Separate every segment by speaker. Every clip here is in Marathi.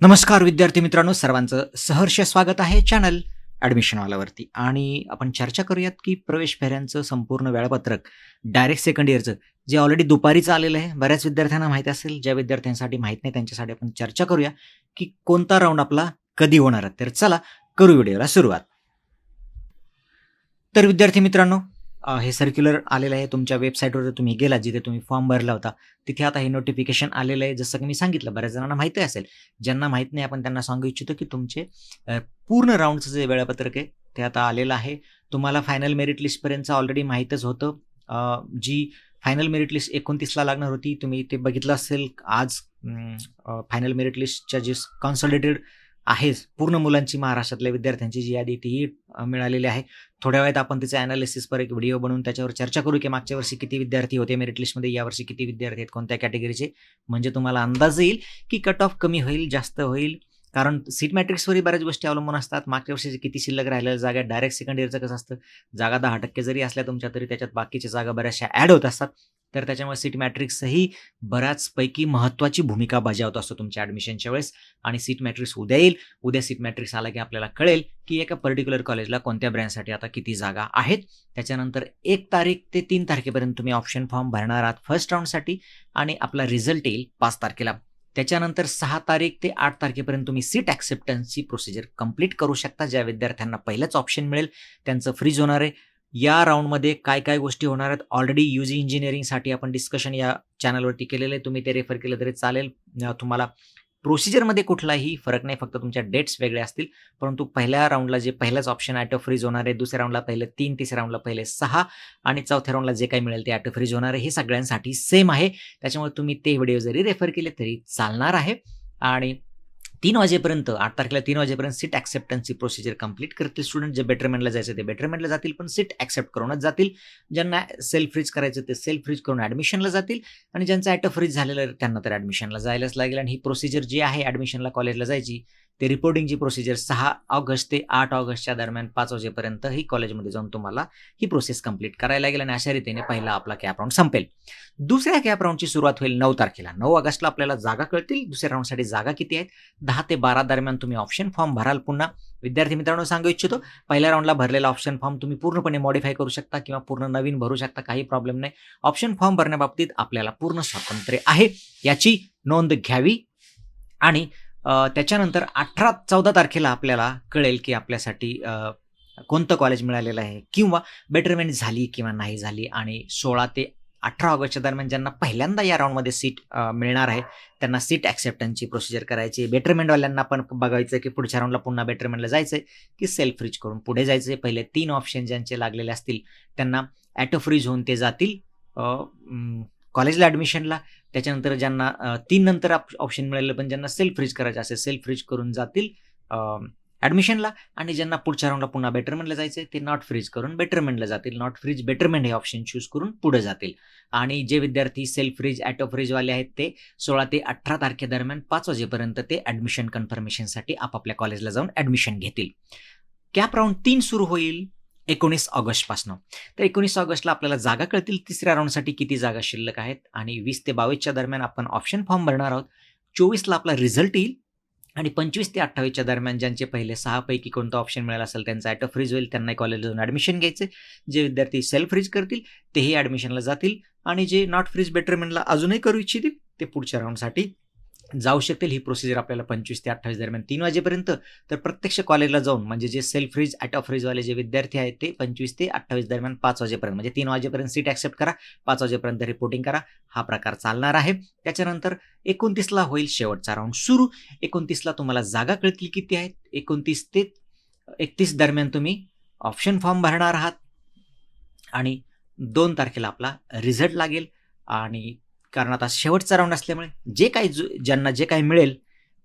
Speaker 1: नमस्कार विद्यार्थी मित्रांनो सर्वांचं सहर्ष स्वागत आहे चॅनल ॲडमिशनवाल्यावरती आणि आपण चर्चा करूयात की प्रवेश फेऱ्यांचं संपूर्ण वेळापत्रक डायरेक्ट सेकंड इयरचं जे ऑलरेडी दुपारीचं आलेलं आहे बऱ्याच विद्यार्थ्यांना माहीत असेल ज्या विद्यार्थ्यांसाठी माहीत नाही त्यांच्यासाठी आपण चर्चा करूया की कोणता राऊंड आपला कधी होणार आहे. तर चला करू व्हिडिओला सुरुवात. तर विद्यार्थी मित्रांनो हे सर्क्युलर आलेलं आहे तुमच्या वेबसाईटवर जर तुम्ही गेला जिथे तुम्ही फॉर्म भरला होता तिथे आता हे नोटिफिकेशन आलेलं आहे. जसं की मी सांगितलं बऱ्याच जणांना माहिती असेल. ज्यांना माहीत नाही आपण त्यांना सांगू इच्छितो की तुमचे पूर्ण राऊंडचं जे वेळापत्रक आहे ते आता आलेलं आहे. तुम्हाला फायनल मेरिट लिस्टपर्यंत ऑलरेडी माहीतच होतं. जी फायनल मेरिट लिस्ट एकोणतीसला लागणार होती तुम्ही ते बघितलं असेल. आज फायनल मेरिट लिस्टच्या जे कॉन्सॉलिडेटेड आहेच. पूर्ण मुलांची महाराष्ट्रातल्या विद्यार्थ्यांची जी यादी तीही मिळालेली आहे. थोड्या वेळात आपण तिचं ॲनालिसिसवर एक व्हिडिओ बनवून त्याच्यावर चर्चा करू की मागच्या वर्षी किती विद्यार्थी होते मेरिट लिस्टमध्ये यावर्षी किती विद्यार्थी आहेत कोणत्या कॅटेगरीचे म्हणजे तुम्हाला अंदाज येईल की कट ऑफ कमी होईल जास्त होईल. कारण सीट मॅट्रिक्सवरही बऱ्याच गोष्टी अवलंबून असतात. मागच्या वर्षी किती शिल्लक राहिलेल्या जागा डायरेक्ट सेकंड इयरचं कसं असतं? जागा दहा टक्के जरी असल्या तुमच्या तरी त्याच्यात बाकीच्या जागा बऱ्याचशा ॲड होत असतात. तर त्याच्यामुळे सीट मॅट्रिक्सही बऱ्याचपैकी महत्त्वाची भूमिका बजावत असतो तुमच्या ॲडमिशनच्या वेळेस. आणि सीट मॅट्रिक्स उद्या येईल. उद्या सीट मॅट्रिक्स आला की आपल्याला कळेल की एका पर्टिक्युलर कॉलेजला कोणत्या ब्रँचसाठी आता किती जागा आहेत. त्याच्यानंतर एक तारीख ते तीन तारखेपर्यंत तुम्ही ऑप्शन फॉर्म भरणार आहात फर्स्ट राऊंडसाठी आणि आपला रिझल्ट येईल पाच तारखेला. त्याच्यानंतर सहा तारीख ते आठ तारखेपर्यंत तुम्ही सीट ॲक्सेप्टन्सची प्रोसिजर कंप्लीट करू शकता. ज्या विद्यार्थ्यांना पहिलंच ऑप्शन मिळेल त्यांचं फ्रीज होणार आहे. या राऊंडमध्ये काय काय गोष्टी होणार आहेत? ऑलरेडी यू जी इंजिनिअरिंगसाठी आपण डिस्कशन या चॅनलवरती केलेलं आहे. तुम्ही ते रेफर केलं तरी चालेल. तुम्हाला प्रोसिजरमध्ये कुठलाही फरक नाही. फक्त तुमच्या डेट्स वेगळे असतील. परंतु पहिल्या राऊंडला जे पहिलाच ऑप्शन ॲटो फ्रीज होणार आहे. दुसऱ्या राऊंडला पहिले तीन तिसऱ्या राऊंडला पहिले सहा आणि चौथ्या राऊंडला जे काही मिळेल ते ॲटो फ्रीज होणार आहे. हे सगळ्यांसाठी सेम आहे. त्याच्यामुळे तुम्ही ते व्हिडिओ जरी रेफर केले तरी चालणार आहे. आणि तीन वाजेपर्यंत आठ तारखेला तीन वाजेपर्यंत सीट ॲक्सेप्टन्सची प्रोसिजर कंप्लीट करतील स्टुडंट जे बेटरमेंटला जायचं ते बेटरमेंटला जातील पण सीट ॲक्सेप्ट करूनच जातील. ज्यांना सेल्फ फ्रीज करायचं ते सेल्फ फ्रीज करून ॲडमिशनला जातील. आणि ज्यांचं ॲटो फ्रीज झालेलं त्यांना तर ॲडमिशनला जायलाच लागेल. आणि ही प्रोसिजर जी आहे ॲडमिशनला कॉलेजला जायची ते रिपोर्टिंगची प्रोसिजर सहा ऑगस्ट ते आठ ऑगस्टच्या दरम्यान पाच वाजेपर्यंत ही कॉलेजमध्ये जाऊन तुम्हाला ही प्रोसेस कंप्लीट करायला लागेल आणि अशा रीतीने पहिला आपला कॅप राऊंड संपेल. दुसऱ्या कॅप राऊंडची सुरुवात होईल नऊ तारखेला. नऊ ऑगस्टला आपल्याला जागा कळतील. दुसऱ्या राऊंडसाठी जागा किती आहेत? दहा ते बारा दरम्यान तुम्ही ऑप्शन फॉर्म भराल पुन्हा. विद्यार्थी मित्रांनो सांगू इच्छितो पहिल्या राऊंडला भरलेला ऑप्शन फॉर्म तुम्ही पूर्णपणे मॉडिफाय करू शकता किंवा पूर्ण नवीन भरू शकता. काही प्रॉब्लेम नाही. ऑप्शन फॉर्म भरण्याबाबतीत आपल्याला पूर्ण स्वातंत्र्य आहे. याची नोंद घ्यावी आणि त्याच्यानंतर अठरा चौदा तारखेला आपल्याला कळेल की आपल्यासाठी कोणतं कॉलेज मिळालेलं आहे किंवा बेटरमेंट झाली किंवा नाही झाली आणि सोळा ते अठरा ऑगस्टच्या दरम्यान ज्यांना पहिल्यांदा या राऊंडमध्ये सीट मिळणार आहे त्यांना सीट ॲक्सेप्टन्सची प्रोसिजर करायची बेटरमेंटवाल्यांना पण बघायचं आहे की पुढच्या राऊंडला पुन्हा बेटरमेंटला जायचं आहे की सेल्फ फ्रीज करून पुढे जायचं आहे पहिले तीन ऑप्शन ज्यांचे लागलेले असतील त्यांना ॲटो फ्रीज होऊन ते जातील. कॉलेजला ॲडमिशनला त्याच्यानंतर ज्यांना तीन नंतर ऑप्शन मिळालं पण ज्यांना सेल्फ फ्रीज करायचं असेल सेल्फ फ्रीज करून जातील ॲडमिशनला आणि ज्यांना पुढच्या राऊंडला पुन्हा बेटरमेंटला जायचं ते नॉट फ्रीज करून बेटरमेंटला जातील. नॉट फ्रीज बेटरमेंट हे ऑप्शन चूज करून पुढे जातील. आणि जे विद्यार्थी सेल्फ फ्रीज ॲटो फ्रीजवाले आहेत ते सोळा ते अठरा तारखेदरम्यान पाच वाजेपर्यंत ते ॲडमिशन कन्फर्मेशनसाठी आपापल्या कॉलेजला जाऊन ॲडमिशन घेतील. कॅप राऊंड तीन सुरू होईल. एकोणीस ऑगस्टपासून तर एकोणीस ऑगस्टला आपल्याला जागा कळतील तिसऱ्या राऊंडसाठी किती जागा शिल्लक आहेत आणि वीस ते बावीसच्या दरम्यान आपण ऑप्शन फॉर्म भरणार आहोत. चोवीसला आपला रिझल्ट येईल आणि पंचवीस ते अठ्ठावीसच्या दरम्यान ज्यांचे पहिले सहापैकी कोणतं ऑप्शन मिळालं असेल त्यांचा ॲटो फ्रीज होईल त्यांनाही कॉलेज जाऊन ॲडमिशन घ्यायचे जे विद्यार्थी सेल्फ फ्रीज करतील तेही ॲडमिशनला जातील आणि जे नॉट फ्रीज बेटरमेंटला अजूनही करू इच्छितील ते पुढच्या राऊंडसाठी जाऊ शकतील ही प्रोसिजर आपल्याला पंचवीस ते अठ्ठावीस दरम्यान. तीन वाजेपर्यंत तर प्रत्यक्ष कॉलेजला जाऊन म्हणजे जे सेल्फ फ्रीज ॲट ऑफ फ्रीजवाले जे विद्यार्थी आहेत ते पंचवीस ते अठ्ठावीस दरम्यान पाच वाजेपर्यंत म्हणजे तीन वाजेपर्यंत सीट ॲक्सेप्ट करा पाच वाजेपर्यंत रिपोर्टिंग करा हा प्रकार चालणार आहे. त्याच्यानंतर एकोणतीसला होईल शेवटचा राऊंड सुरू. एकोणतीसला तुम्हाला जागा कळतील किती आहेत. एकोणतीस ते एकतीस दरम्यान तुम्ही ऑप्शन फॉर्म भरणार आहात. आणि दोन तारखेला आपला रिझल्ट लागेल. आणि कारण आता शेवटचा राऊंड असल्यामुळे जे काही ज्यांना जे काही मिळेल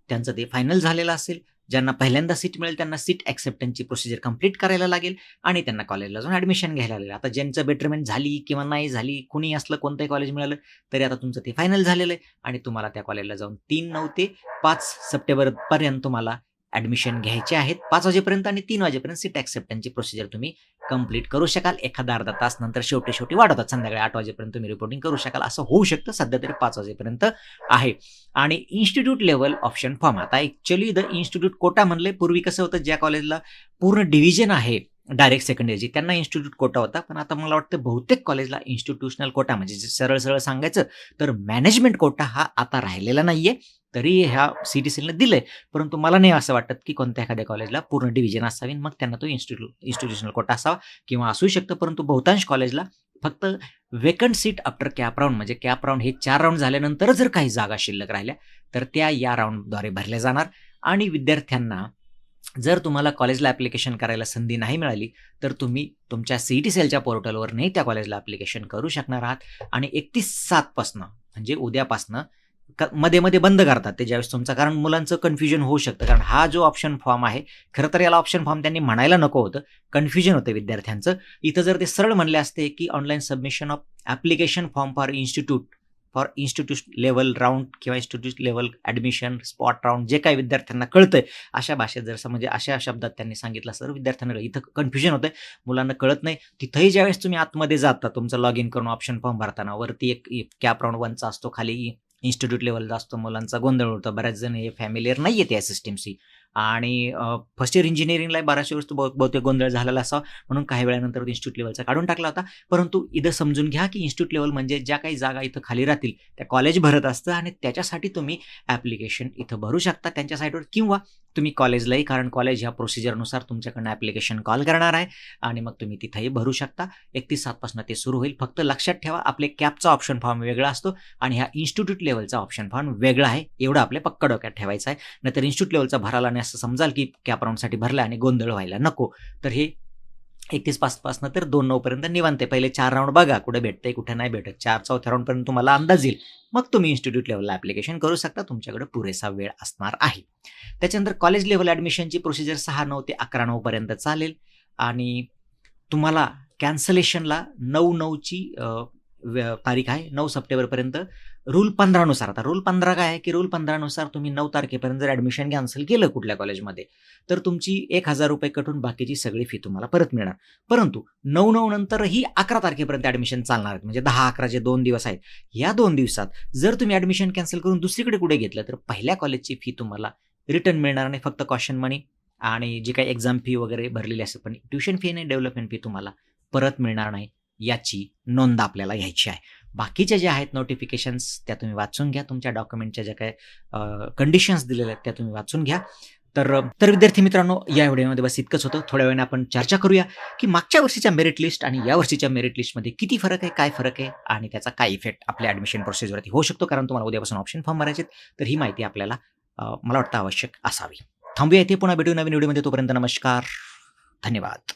Speaker 1: त्यांचं ते फायनल झालेलं असेल. ज्यांना पहिल्यांदा सीट मिळेल त्यांना सीट ॲक्सेप्टन्सची प्रोसिजर कंप्लीट करायला लागेल आणि त्यांना कॉलेजला जाऊन ॲडमिशन घ्यायला लागेल. आता ज्यांचं बेटरमेंट झाली किंवा नाही झाली कुणी असलं कोणतंही कॉलेज मिळालं तरी आता तुमचं ते फायनल झालेलं आहे आणि तुम्हाला त्या कॉलेजला जाऊन तीन नऊ ते पाच सप्टेंबरपर्यंत तुम्हाला ॲडमिशन घ्यायचे आहेत. पाच वाजेपर्यंत आणि तीन वाजेपर्यंत सीट ॲक्सेप्टन्सची प्रोसिजर तुम्ही कंप्लीट करू शकाल. एखादा अर्धा तास नंतर शेवटी शेवटी वाढवतात संध्याकाळी आठ वाजेपर्यंत तुम्ही रिपोर्टिंग करू शकाल. असं होऊ शकतं. सध्या तरी पाच वाजेपर्यंत आहे. आणि इन्स्टिट्यूट लेवल ऑप्शन फॉर्म आता ॲक्च्युली द इन्स्टिट्यूट कोटा म्हणले. पूर्वी कसं होतं? ज्या कॉलेजला पूर्ण डिव्हिजन आहे डायरेक्ट सेकंडरीची त्यांना इन्स्टिट्यूट कोटा होता. पण आता मला वाटतं बहुतेक कॉलेजला इन्स्टिट्यूशनल कोटा म्हणजे सरळ सरळ सांगायचं तर मॅनेजमेंट कोटा हा आता राहिलेला नाहीये. तरी ह्या सी टी सीलने दिलंय. परंतु मला नाही असं वाटत की कोणत्या एखाद्या कॉलेजला पूर्ण डिव्हिजन असावी मग त्यांना तो इन्स्टिट्यू इन्स्टिट्यूशनल कोटा असावा किंवा असू शकतं. परंतु बहुतांश कॉलेजला फक्त vacant seat after CAP round म्हणजे कॅप राऊंड हे चार राऊंड झाल्यानंतर जर काही जागा शिल्लक राहिल्या तर त्या या राऊंडद्वारे भरल्या जाणार. आणि विद्यार्थ्यांना जर तुम्हाला कॉलेजला ॲप्लिकेशन करायला संधी नाही मिळाली तर तुम्ही तुमच्या सी टी सेलच्या पोर्टलवर नाही त्या कॉलेजला ॲप्लिकेशन करू शकणार आहात. आणि एकतीस सातपासनं म्हणजे उद्यापासनं मध्ये मध्ये बंद करतात ते ज्यावेळेस तुमचं. कारण मुलांचं कन्फ्युजन होऊ शकतं. कारण हा जो ऑप्शन फॉर्म आहे खरं तर याला ऑप्शन फॉर्म त्यांनी म्हणायला नको होतं. कन्फ्युजन होतं विद्यार्थ्यांचं. इथं जर ते सरळ म्हणले असते की online submission of application form for institute for institute level round किंवा institute level admission spot round जे काही विद्यार्थ्यांना कळतंय अशा भाषेत जर म्हणजे अशा शब्दात त्यांनी सांगितलं तर विद्यार्थ्यांना इथं कन्फ्युजन होतं मुलांना कळत नाही. तिथंही ज्यावेळेस तुम्ही आतमध्ये जाता तुमचं लॉग इन करून ऑप्शन फॉर्म भरताना वरती एक कॅप राऊंड वनचा असतो खाली इन्स्टिट्यूट लेवलचा असतो मुलांचा गोंधळ होतो बऱ्याच जण हे फॅमिलीयर नाही आहे या सिस्टीमशी आणि फर्स्ट इयर इंजिनिअरिंगला बऱ्याचशा वस्तू बहु बहुतेक गोंधळ झालेला असावा. म्हणून काही वेळानंतर इन्स्टिट्यूट लेवलचा काढून टाकला होता. परंतु इथं समजून घ्या की इन्स्टिट्यूट लेवल म्हणजे ज्या काही जागा इथं खाली राहतील त्या कॉलेज भरत असतं आणि त्याच्यासाठी तुम्ही ॲप्लिकेशन इथं भरू शकता. त्यांच्या साईटवर किंवा तुम्ही कॉलेजलाही कारण कॉलेज ह्या प्रोसिजरनुसार तुमच्याकडनं ॲप्लिकेशन कॉल करणार आहे आणि मग तुम्ही तिथंही भरू शकता. एकतीस सातपासून ते सुरू होईल. फक्त लक्षात ठेवा आपले कॅपचा ऑप्शन फॉर्म वेगळा असतो आणि ह्या इन्स्टिट्यूट लेवलचा ऑप्शन फॉर्म वेगळा आहे. एवढं आपल्या पक्क डोक्यात ठेवायचं आहे. नाहीतर इन्स्टिट्यूट लेवलचा भराला आणि असं समजाल की कॅप राऊंडसाठी भरला आणि गोंधळ व्हायला नको. तर हे एकतीस पाचपासनं तर दोन नऊपर्यंत निवांत पहिले चार राऊंड बघा कुठे भेटतंय कुठे नाही भेटत. चार चौथ्या राऊंडपर्यंत तुम्हाला अंदाज येईल. मग तुम्ही इन्स्टिट्यूट लेवलला ॲप्लिकेशन करू शकता. तुमच्याकडे पुरेसा वेळ असणार आहे. त्याच्यानंतर कॉलेज लेवल ॲडमिशनची प्रोसिजर सहा नऊ ते अकरा नऊपर्यंत चालेल. आणि तुम्हाला कॅन्सलेशनला नऊ नऊची तारीख आहे नऊ सप्टेंबरपर्यंत रूल पंधरानुसार. आता रूल पंधरा काय आहे की रूल पंधरानुसार तुम्ही नऊ तारखेपर्यंत जर ॲडमिशन कॅन्सल केलं कुठल्या कॉलेजमध्ये तर तुमची एक हजार रुपये कटून बाकीची सगळी फी तुम्हाला परत मिळणार. परंतु नऊ नऊ नंतरही अकरा तारखेपर्यंत ॲडमिशन चालणार आहेत. म्हणजे दहा अकरा जे दोन दिवस आहेत या दोन दिवसात जर तुम्ही ॲडमिशन कॅन्सल करून दुसरीकडे कुठे घेतलं तर पहिल्या कॉलेजची फी तुम्हाला रिटर्न मिळणार नाही. फक्त कॉशन मनी आणि जी काही एक्झाम फी वगैरे भरलेली असेल पण ट्युशन फी आणि डेव्हलपमेंट फी तुम्हाला परत मिळणार नाही याची नोंद आपल्याला घ्यायची आहे. बाकीच्या ज्या आहेत नोटिफिकेशन्स त्या तुम्ही वाचून घ्या. तुमच्या डॉक्युमेंटच्या ज्या काय कंडिशन्स दिलेल्या आहेत त्या तुम्ही वाचून घ्या. तर तर विद्यार्थी मित्रांनो या व्हिडिओमध्ये बस इतकंच होतं. थोड्या वेळाने आपण चर्चा करूया की मागच्या वर्षीच्या मेरिट लिस्ट आणि या वर्षीच्या मेरिट लिस्टमध्ये किती फरक आहे काय फरक आहे आणि त्याचा काय इफेक्ट आपल्या ॲडमिशन प्रोसेसवरती होऊ शकतो. कारण तुम्हाला उद्यापासून ऑप्शन फॉर्म भरायचे तर ही माहिती आपल्याला मला वाटतं आवश्यक असावी. थांबूया इथे. पुन्हा भेटू नवीन व्हिडिओमध्ये तोपर्यंत नमस्कार. धन्यवाद.